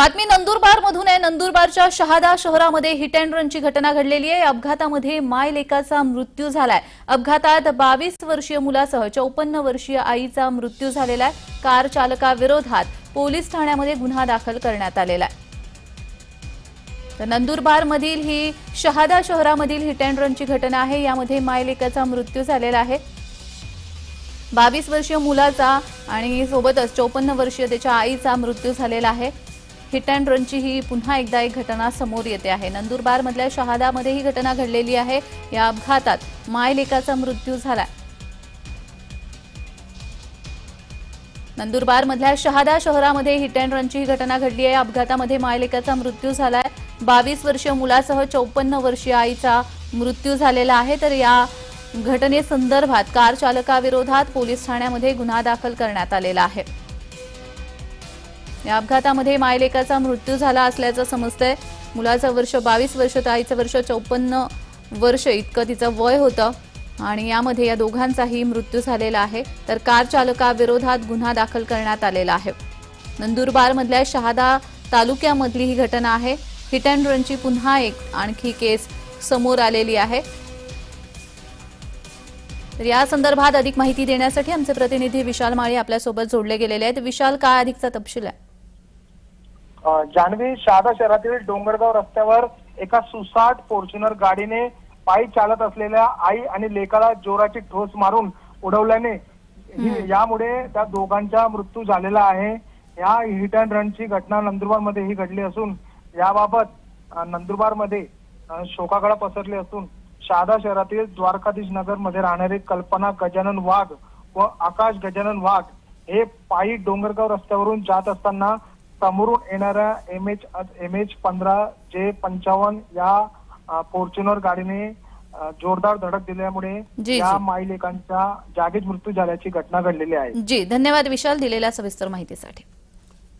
बातमी नंदुरबार मधून आहे. नंदुरबारच्या शहादा शहरामध्ये हिट अँड रनची घटना घडलेली आहे. अपघातामध्ये माय लेकाचा मृत्यू झालाय. अपघातात बावीस वर्षीय मुलासह चौपन्न वर्षीय आईचा मृत्यू झालेला आहे. कार चालकाविरोधात पोलीस ठाण्यामध्ये गुन्हा दाखल करण्यात आलेला आहे. तर नंदुरबार मधील ही शहादा शहरामधील हिट अँड रनची घटना आहे. यामध्ये मायलेकाचा मृत्यू झालेला आहे. बावीस वर्षीय मुलाचा आणि सोबतच चौपन्न वर्षीय त्याच्या आईचा मृत्यू झालेला आहे. हिट अँड रनची ही पुन्हा एकदा एक घटना समोर येते आहे. नंदुरबार मधल्या शहादामध्ये ही घटना घडलेली आहे. या अपघातात मायलेकाचा मृत्यू झाला नंदुरबार मधल्या शहादा शहरामध्ये हिट अँड रनची ही घटना घडली आहे. अपघातामध्ये मायलेकाचा मृत्यू झालाय. बावीस वर्षीय मुलासह चौपन्न वर्षीय आईचा मृत्यू झालेला आहे. तर या घटनेसंदर्भात कार चालकाविरोधात पोलीस ठाण्यामध्ये गुन्हा दाखल करण्यात आलेला आहे. या अपघातामध्ये मायलेकाचा मृत्यू झाला असल्याचं समजतंय. मुलाचं वर्ष बावीस वर्ष तर आईचं वर्ष चौपन्न वर्ष इतकं तिचं वय होतं. आणि यामध्ये या दोघांचाही मृत्यू झालेला आहे. तर कार चालकाविरोधात गुन्हा दाखल करण्यात आलेला आहे. नंदुरबारमधल्या शहादा तालुक्यामधली ही घटना आहे. हिट अँड रनची पुन्हा एक आणखी केस समोर आलेली आहे. तर या संदर्भात अधिक माहिती देण्यासाठी आमचे प्रतिनिधी विशाल माळी आपल्यासोबत जोडले गेलेले आहेत. विशाल काय अधिकचा तपशील आहे? जान्हवी शहादा शहरातील डोंगरगाव रस्त्यावर एका सुसाट फॉर्च्युनर गाडीने पायी चालत असलेल्या आई आणि लेकाला जोराची ठोस मारून उडवल्याने यामुळे त्या दोघांचा मृत्यू झालेला आहे. या हिट अँड रनची घटना नंदुरबारमध्ये ही घडली असून याबाबत अ, नंदुरबारमध्ये अ, शोकाकळा पसरली असून शहादा शहरातील द्वारकाधीश नगरमध्ये राहणारे कल्पना गजानन वाघ व आकाश गजानन वाघ हे पायी डोंगरगाव रस्त्यावरून जात असताना समोरून येणाऱ्या एम एच एम एच पंधरा जे पंचावन्न या फॉर्च्युनर गाडीने जोरदार धडक दिल्यामुळे या. माईलेकांचा जागीच मृत्यू झाल्याची घटना घडलेली आहे जी धन्यवाद विशाल दिलेल्या सविस्तर माहितीसाठी